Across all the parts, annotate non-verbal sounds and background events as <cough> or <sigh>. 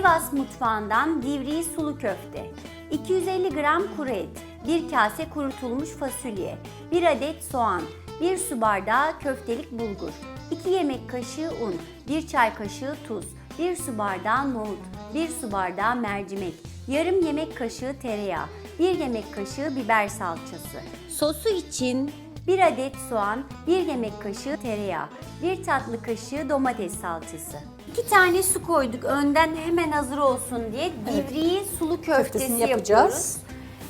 Sivas mutfağından divriği sulu köfte, 250 gram kuru et, 1 kase kurutulmuş fasulye, 1 adet soğan, 1 su bardağı köftelik bulgur, 2 yemek kaşığı un, 1 çay kaşığı tuz, 1 su bardağı nohut, 1 su bardağı mercimek, yarım yemek kaşığı tereyağı, 1 yemek kaşığı biber salçası. Sosu için 1 adet soğan, 1 yemek kaşığı tereyağı, 1 tatlı kaşığı domates salçası. 2 tane su koyduk önden hemen hazır olsun diye. Divriği sulu köftesi Köftesini yapıyoruz. yapacağız.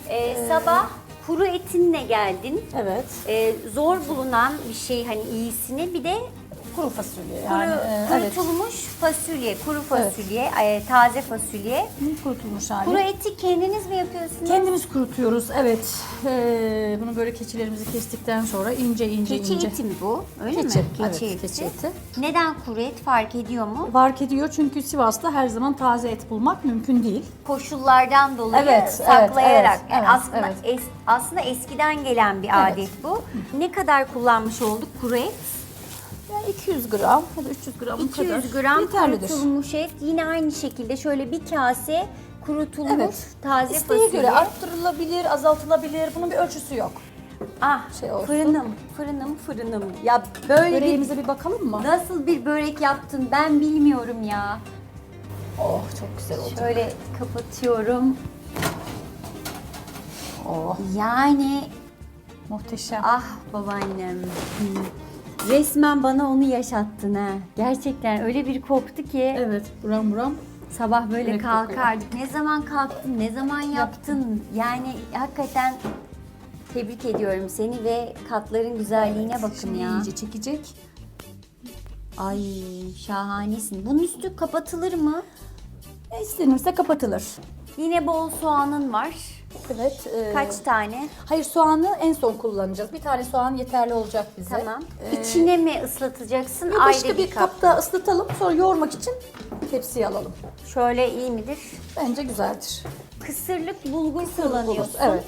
Ee, sabah kuru etinle geldin. Evet. Ee, zor bulunan bir şey hani iyisini bir de Kuru fasulye kuru, yani. e, evet. kurutulmuş fasulye, kuru fasulye, e, taze fasulye. Kurutulmuş hali. Kuru eti kendiniz mi yapıyorsunuz? Kendimiz kurutuyoruz. Evet. Ee, bunu böyle keçilerimizi kestikten sonra ince ince Keçi ince. eti mi bu? Öyle Keçi, mi? evet, keçi eti. Neden kuru et fark ediyor mu? Fark ediyor çünkü Sivas'ta her zaman taze et bulmak mümkün değil. Koşullardan dolayı Evet, evet, saklayarak. evet, yani evet, aslında evet. es- aslında eskiden gelen bir adet bu. Ne kadar kullanmış olduk kuru et? Yani 200 gram ya da 300 gram 200 kadar gram yeterlidir. kurutulmuş et. Yine aynı şekilde şöyle bir kase kurutulmuş Evet. taze İsteğe fasulye. göre arttırılabilir, azaltılabilir. Bunun bir ölçüsü yok. ah, şey olsun. fırınım, fırınım, fırınım. Ya böyle Böreğimize bir bakalım mı? nasıl bir börek yaptın ben bilmiyorum ya. Oh çok güzel oldu. Şöyle kapatıyorum. Oh Yani muhteşem. ah babaannem. Resmen bana onu yaşattın ha. Gerçekten öyle bir koktu ki. Evet buram buram. Sabah böyle Börek kalkardık. Ne zaman kalktın, ne zaman yaptın? Yani hakikaten tebrik ediyorum seni ve katların güzelliğine bakın Şimdi ya. iyice çekecek. Ay şahanesin. Bunun üstü kapatılır mı? E, istenirse kapatılır. Yine bol soğanın var. Evet. e, Kaç tane? Hayır soğanı en son kullanacağız. Bir tane soğan yeterli olacak bize. Tamam. Ee, İçine mi ıslatacaksın? Yok, Ayrı başka bir kap. kapta ıslatalım sonra yoğurmak için tepsiye alalım. Şöyle iyi midir? Bence güzeldir. Kısırlık bulgur kullanıyorsun. evet.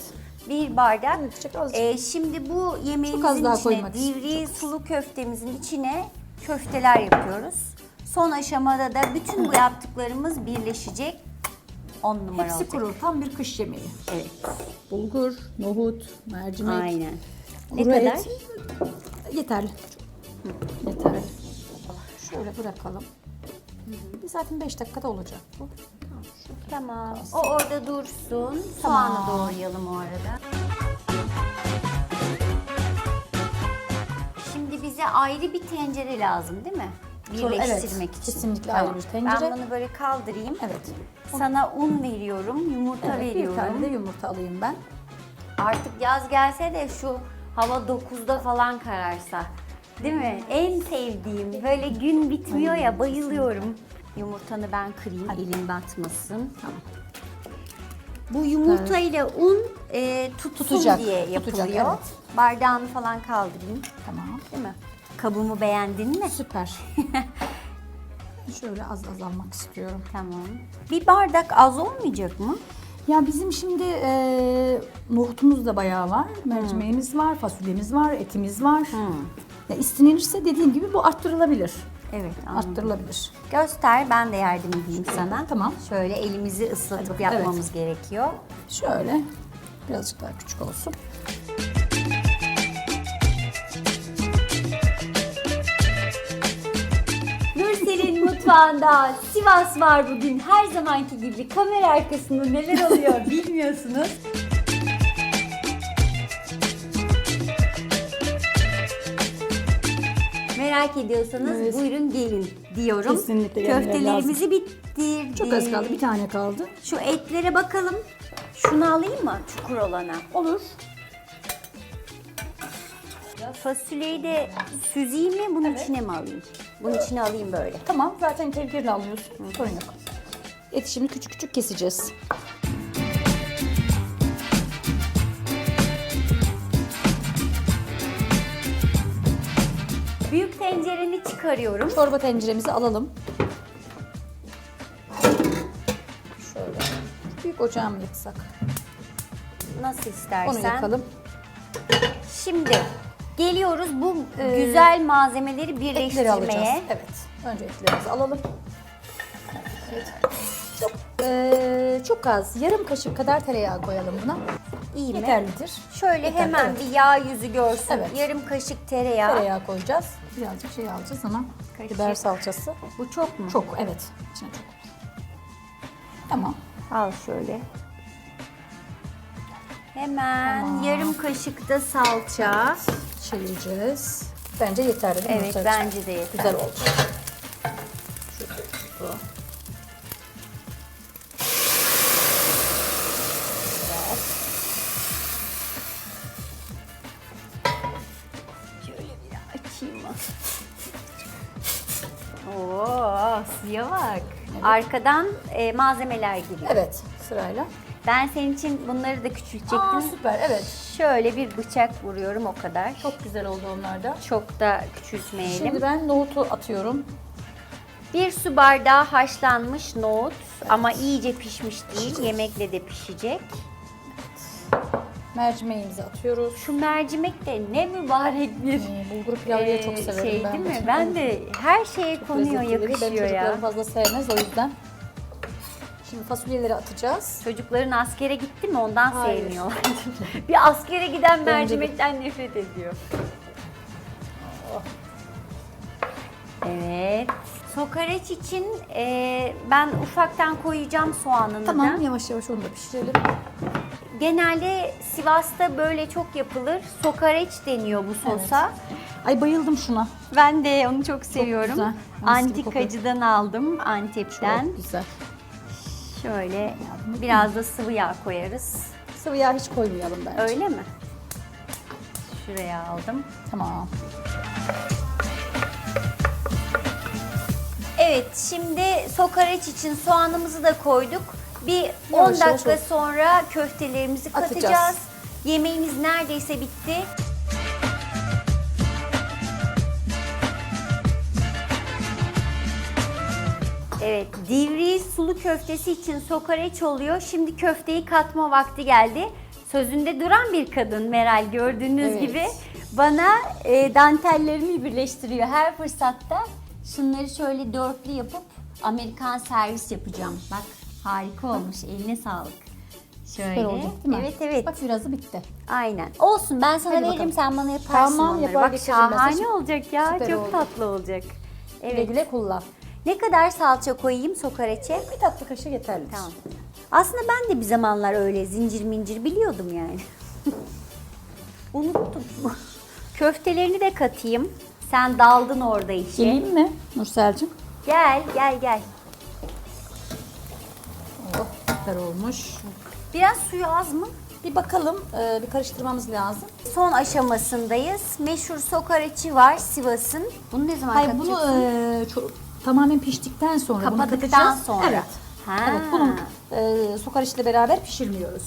Bir bardak. Azıcık, azıcık. Ee, şimdi bu yemeğimizin Çok az daha içine, koymak divriği sulu köftemizin içine köfteler yapıyoruz. Son aşamada da bütün bu yaptıklarımız birleşecek. 10 numara Hepsi olacak. kuru. Tam bir kış yemeği. Evet. Bulgur, nohut, mercimek. Aynen. Ne kuru kadar? et. Yeterli. Yeterli. Şöyle bırakalım. Bir zaten 5 dakikada olacak bu. Tamam. O orada dursun. Soğanı doğrayalım o arada. Şimdi bize ayrı bir tencere lazım değil mi? Sonra, evet, Birleştirmek için. kesinlikle ayrı bir tencere. Ben bunu böyle kaldırayım. Evet. Sana un veriyorum, yumurta Evet, bir veriyorum. tane de yumurta alayım ben. Artık yaz gelse de şu hava 9'da falan kararsa. Değil mi? En sevdiğim. Böyle gün bitmiyor ya bayılıyorum. Yumurtanı ben kırayım elin batmasın. Tamam. Bu yumurta ile un e, tutsun Tutacak, diye tutacak, yapılıyor. evet. Bardağını falan kaldırayım. Tamam. Değil mi? Kabımı beğendin mi? Süper. <laughs> Şöyle az az almak istiyorum. Tamam. Bir bardak az olmayacak mı? Ya bizim şimdi e, nohutumuz da bayağı var. Mercimeğimiz var, fasulyemiz var, etimiz var. Ya istenilirse dediğim gibi bu arttırılabilir. Evet anladım. Arttırılabilir. Göster ben de yardım edeyim sana. Tamam. Şöyle elimizi ıslatıp yapmamız gerekiyor. Şöyle birazcık daha küçük olsun. Mutfağında Sivas var bugün. Her zamanki gibi kamera arkasında neler oluyor <laughs> bilmiyorsunuz. Merak ediyorsanız Evet. buyurun gelin diyorum. Kesinlikle gelmeleri Köftelerimizi bitirdik. Çok az kaldı. Bir tane kaldı. Şu etlere bakalım. Şunu alayım mı? Çukur olana. Olur. Fasulyeyi de süzeyim mi? Bunun içine mi alayım? Bunun içine alayım böyle. Tamam. Zaten tencerede alıyorsun. Sorun yok. Eti şimdi küçük küçük keseceğiz. Büyük tencereni çıkarıyorum. Çorba tenceremizi alalım. Şöyle. Büyük ocağa mı yaksak? Nasıl istersen. Onu yakalım. Şimdi geliyoruz bu güzel malzemeleri Etleri alacağız. birleştirmeye. Evet. Önce etlerimizi alalım. Evet. Çok, e, çok az. Yarım kaşık kadar tereyağı koyalım buna. İyi mi? Yeterlidir. Şöyle Yeter, hemen evet. bir yağ yüzü görsün. Evet. Yarım kaşık tereyağı. Tereyağı koyacağız. Birazcık şey alacağız ama Kaşık. biber salçası. Bu çok mu? Çok evet. İçine çok. Tamam. Al şöyle. Hemen yarım kaşık da salça. Çevireceğiz. Bence yeterli değil mi? Evet Nursel'cim? bence de yeter. Güzel oldu. Bu. Şöyle bir açayım mı? Oo, suya bak. Arkadan e, malzemeler giriyor. Evet sırayla. Ben senin için bunları da küçültecektim. Aa, süper evet. Şöyle bir bıçak vuruyorum o kadar. Çok, Çok güzel oldu onlar da. çok da küçültmeyelim. Şimdi ben nohutu atıyorum. Bir su bardağı haşlanmış nohut ama iyice pişmiş değil. Yemekle de pişecek. Mercimeğimizi atıyoruz. Şu mercimek de ne mübarek bir Ee, bulgur pilavı da çok e, severim şey ben. değil mi? Ben de her şeye konuyor, Lezzetlileri. Benim yakışıyor ya. çocuklarım fazla sevmez o yüzden. Şimdi fasulyeleri atacağız. Çocukların askere gitti mi ondan Hayır. sevmiyorlar. <laughs> bir askere giden mercimekten nefret ediyor. Evet. Sokareç için e, ben ufaktan koyacağım soğanını Tamam da. yavaş yavaş onu da pişirelim. Genelde Sivas'ta böyle çok yapılır. Sokareç deniyor bu sosa. Ay bayıldım şuna. Ben de onu çok seviyorum. güzel. Mis gibi Antikacıdan aldım Antep'ten. Çok güzel. Şöyle biraz da sıvı yağ koyarız. Sıvı yağ hiç koymayalım bence. Öyle mi? Şuraya aldım. Tamam. Evet şimdi sokareç için soğanımızı da koyduk. Bir 10 Yavaş yavaş dakika ol- sonra köftelerimizi Atacağız. katacağız. Yemeğimiz neredeyse bitti. Evet, divri sulu köftesi için sokareç oluyor. Şimdi köfteyi katma vakti geldi. Sözünde duran bir kadın Meral gördüğünüz Evet. gibi bana e, dantellerimi birleştiriyor her fırsatta. Şunları şöyle dörtlü yapıp Amerikan servis yapacağım. Bak harika olmuş. Eline sağlık. Şöyle. Süper olacak değil mi? Evet evet. Bak birazı bitti. Aynen. Olsun ben sana Hadi veririm bakalım. sen bana yaparsın Tamam, onları. yapar Bak şahane olacak ya. Süper Çok oldu. tatlı olacak. Güle Evet. güle kullan. Ne kadar salça koyayım sokareçe? Bir tatlı kaşığı yeterli. Tamam. Aslında ben de bir zamanlar öyle zincir mincir biliyordum yani. <laughs> Unuttum. <laughs> Köftelerini de katayım. Sen daldın orada işe. Geleyim mi Nursel'cim? Gel, gel, gel. Oh, süper olmuş. Biraz suyu az mı? Bir bakalım, e, bir karıştırmamız lazım. Son aşamasındayız. Meşhur sokareçi var Sivas'ın. Bunu ne zaman Hayır katacaksın? bunu e, çok, tamamen piştikten sonra bunu Kapadıktan sonra. Evet. Ha. Evet, bunun e, sokareçle beraber pişirmiyoruz.